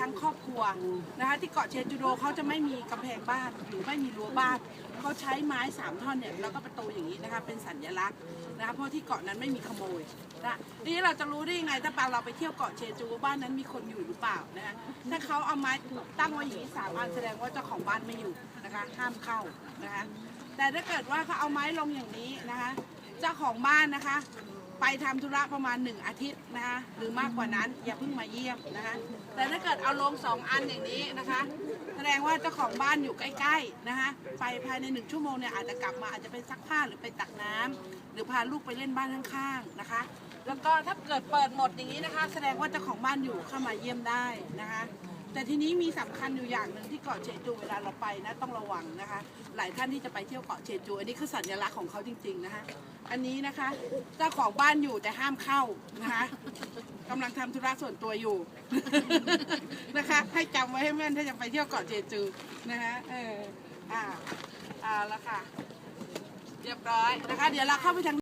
ทั้งครอบครัวนะคะที่เกาะเชจูโดเขาจะไม่มีกำแพงบ้านหรือไม่มีรั้วบ้านเขาใช้ไม้สามท่อนเนี่ยแล้วก็ประตูอย่างนี้นะคะเป็นสัญลักษณ์นะคะเพราะที่เกาะนั้นไม่มีขโมยนะนี้เราจะรู้ได้ยังไงถ้าปาเราไปเที่ยวเกาะเชจูบ้านนั้นมีคนอยู่หรือเปล่านะคะถ้าเขาเอาไม้ตั้งไว้อย่างนี้สามอันแสดงว่าเจ้าของบ้านไม่อยู่นะคะห้ามเข้านะคะแต่ถ้าเกิดว่าเขาเอาไม้ลงอย่างนี้นะคะ เจ้าของบ้านนะคะ ไปทำธุระประมาณหนึ่งอาทิตย์นะคะหรือมากกว่านั้นอย่าเพิ่งมาเยี่ยมนะคะแต่ถ้าเกิดเอาลงสองอันอย่างนี้นะคะ แสดงว่าเจ้าของบ้านอยู่ใกล้ๆนะคะไปภายในหนึ่งชั่วโมงเนี่ยอาจจะกลับมาอาจจะไปซักผ้าหรือไปตักน้ำหรือพาลูกไปเล่นบ้านข้างๆนะคะ แล้วก็ถ้าเกิดเปิดหมดอย่างนี้นะคะ แสดงว่าเจ้าของบ้านอยู่เข้ามาเยี่ยมได้นะคะ แต่ทีนี้มีสำคัญอยู่อย่างหนึ่งที่เกาะเชจูเวลาเราไปนะต้องระวังนะคะ หลายท่านที่จะไปเที่ยวเกาะเชจูอันนี้คือสัญลักษณ์ของเขาจริง ๆนะคะ อันนี้นะคะเจ้าของบ้านอยู่แต่ห้ามเข้านะคะกำลังทำธุระส่วนตัวอยู่นะคะ ให้จำไว้ให้แม่นถ้าจะไปเที่ยวเกาะเชจูนะคะเอออ่าอ่าแล้วค่ะ เรียบร้อยนะคะ เดี๋ยวเราเข้าไปทาง